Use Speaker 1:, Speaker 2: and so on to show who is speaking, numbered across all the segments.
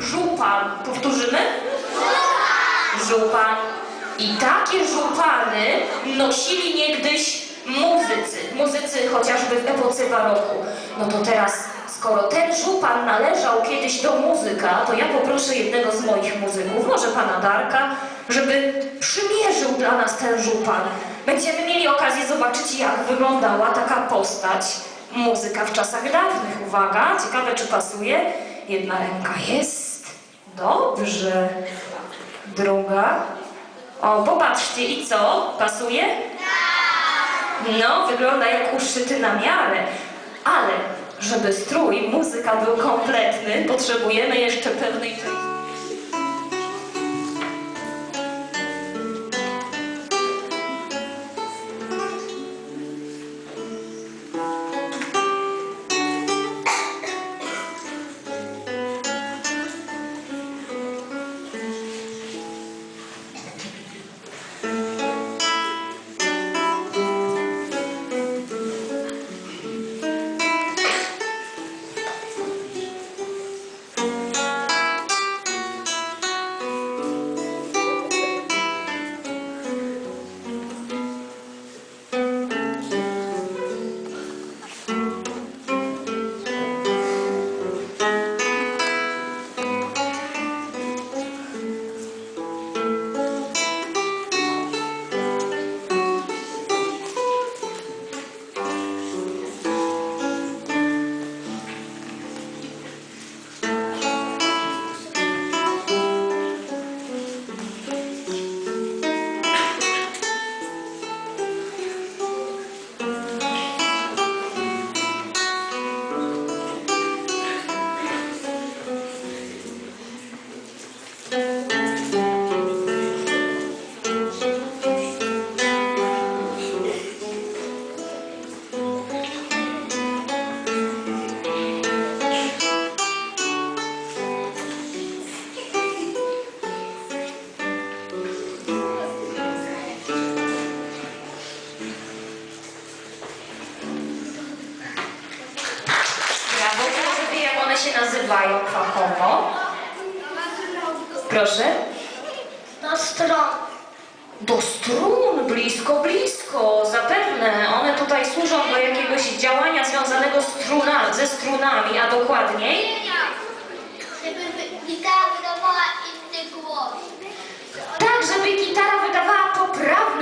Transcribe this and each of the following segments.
Speaker 1: Żupan. Powtórzymy? Żupan. I takie żupany nosili niegdyś muzycy. Muzycy chociażby w epoce baroku. No to teraz, skoro ten żupan należał kiedyś do muzyka, to ja poproszę jednego z moich muzyków, może pana Darka, żeby przymierzył dla nas ten żupan. Będziemy mieli okazję zobaczyć, jak wyglądała taka postać muzyka w czasach dawnych. Uwaga, ciekawe czy pasuje. Jedna ręka jest. Dobrze. Druga. O, popatrzcie, i co? Pasuje? No, wygląda jak uszyty na miarę. Ale, żeby strój muzyka był kompletny, potrzebujemy jeszcze pewnej części. Się nazywają fachowo? Proszę?
Speaker 2: Do stron.
Speaker 1: Do strun, blisko, blisko, zapewne. One tutaj służą do jakiegoś działania związanego struna, ze strunami, a dokładniej
Speaker 2: Żeby wy- gitara wydawała inny głos.
Speaker 1: tak, żeby gitara wydawała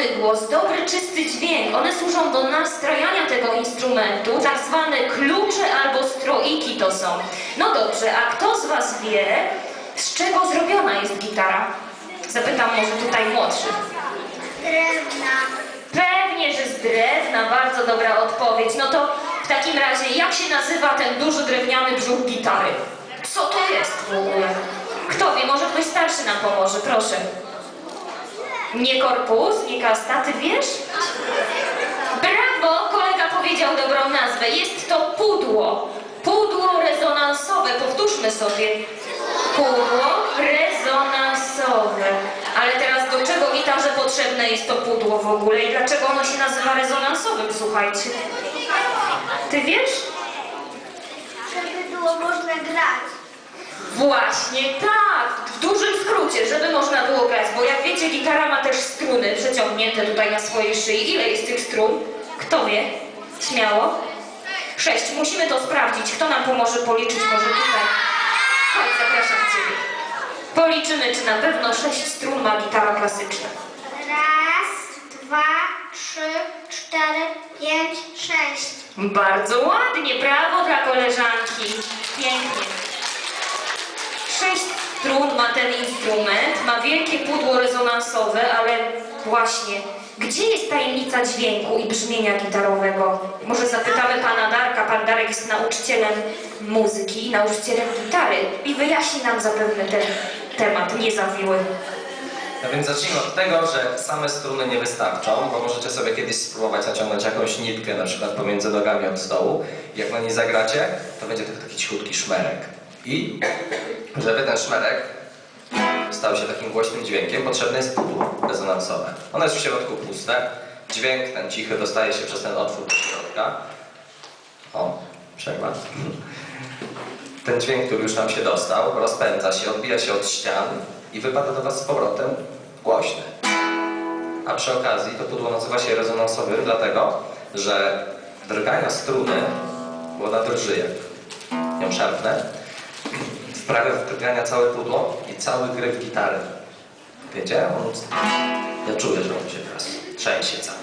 Speaker 1: poprawny głos, dobry, czysty dźwięk. One służą do nastrajania tego instrumentu, tak zwane klucze albo stroiki to są. No dobrze, a kto z Was wie, z czego zrobiona jest gitara? Zapytam może tutaj młodszych.
Speaker 2: Drewna.
Speaker 1: Pewnie, że z drewna, bardzo dobra odpowiedź. No to w takim razie, jak się nazywa ten duży drewniany brzuch gitary? Co to jest w ogóle? Kto wie, może ktoś starszy nam pomoże, proszę. Nie korpus, nie kasta, ty wiesz? Brawo, kolega powiedział dobrą nazwę. Jest to pudło. Pudło rezonansowe, powtórzmy sobie. Pudło rezonansowe. Ale teraz do czego gitarze potrzebne jest to pudło w ogóle i dlaczego ono się nazywa rezonansowym, słuchajcie? Ty wiesz?
Speaker 2: Żeby było można grać.
Speaker 1: Właśnie tak, w dużym skrócie, żeby można było grać, bo jak wiecie, gitara ma też struny przeciągnięte tutaj na swojej szyi. Ile jest tych strun? Kto wie? Śmiało? Sześć. Musimy to sprawdzić. Kto nam pomoże policzyć? Może tutaj? Chodź, zapraszam Ciebie. Policzymy, czy na pewno sześć strun ma gitara klasyczna.
Speaker 2: Raz, dwa, trzy, cztery, pięć, sześć.
Speaker 1: Bardzo ładnie, brawo dla koleżanki. Pięknie. Sześć strun ma ten instrument, ma wielkie pudło rezonansowe, ale właśnie, gdzie jest tajemnica dźwięku i brzmienia gitarowego? Może zapytamy pana Darka, pan Darek jest nauczycielem muzyki, nauczycielem gitary i wyjaśni nam zapewne ten temat niezawiły.
Speaker 3: No więc zacznijmy od tego, że same struny nie wystarczą, bo możecie sobie kiedyś spróbować naciągnąć jakąś nitkę, na przykład pomiędzy nogami od stołu. Jak na niej zagracie, to będzie to taki cichutki szmerek. I żeby ten szmerek stał się takim głośnym dźwiękiem, potrzebne jest pudło rezonansowe. Ono jest w środku puste. Dźwięk ten cichy dostaje się przez ten otwór do środka. O, przerwa. ten dźwięk, który już nam się dostał, rozpędza się, odbija się od ścian i wypada do Was z powrotem głośny. A przy okazji to pudło nazywa się rezonansowym, dlatego że drgania struny, bo ona drży jak ją szarpnę, wprawia w drgania całe pudło i cały gryf gitary. On, ja czuję, że on się teraz trzęsie cały.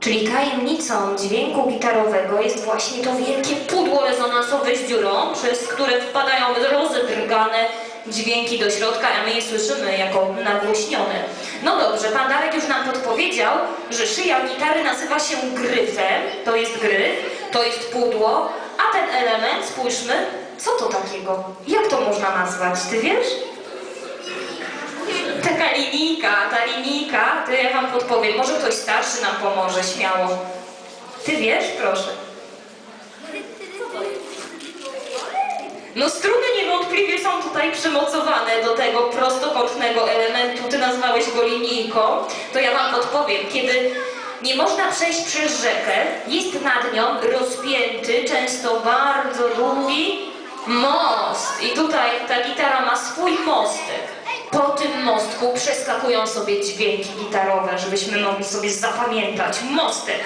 Speaker 1: Czyli tajemnicą dźwięku gitarowego jest właśnie to wielkie pudło rezonansowe z dziurą, przez które wpadają rozedrgane dźwięki do środka, a my je słyszymy jako nagłośnione. No dobrze, pan Darek już nam podpowiedział, że szyja gitary nazywa się gryfem, to jest gryf, to jest pudło, a ten element, spójrzmy, co to takiego? Jak to można nazwać? Ty wiesz? Taka linijka, ta linijka, to ja wam podpowiem. Może ktoś starszy nam pomoże, śmiało. Ty wiesz? Proszę. No struny niewątpliwie są tutaj przymocowane do tego prostokątnego elementu. Ty nazwałeś go linijką. To ja wam podpowiem. Kiedy nie można przejść przez rzekę, jest nad nią rozpięty, często bardzo długi most. I tutaj ta gitara ma swój mostek. Po tym mostku przeskakują sobie dźwięki gitarowe, żebyśmy mogli sobie zapamiętać. Mostek.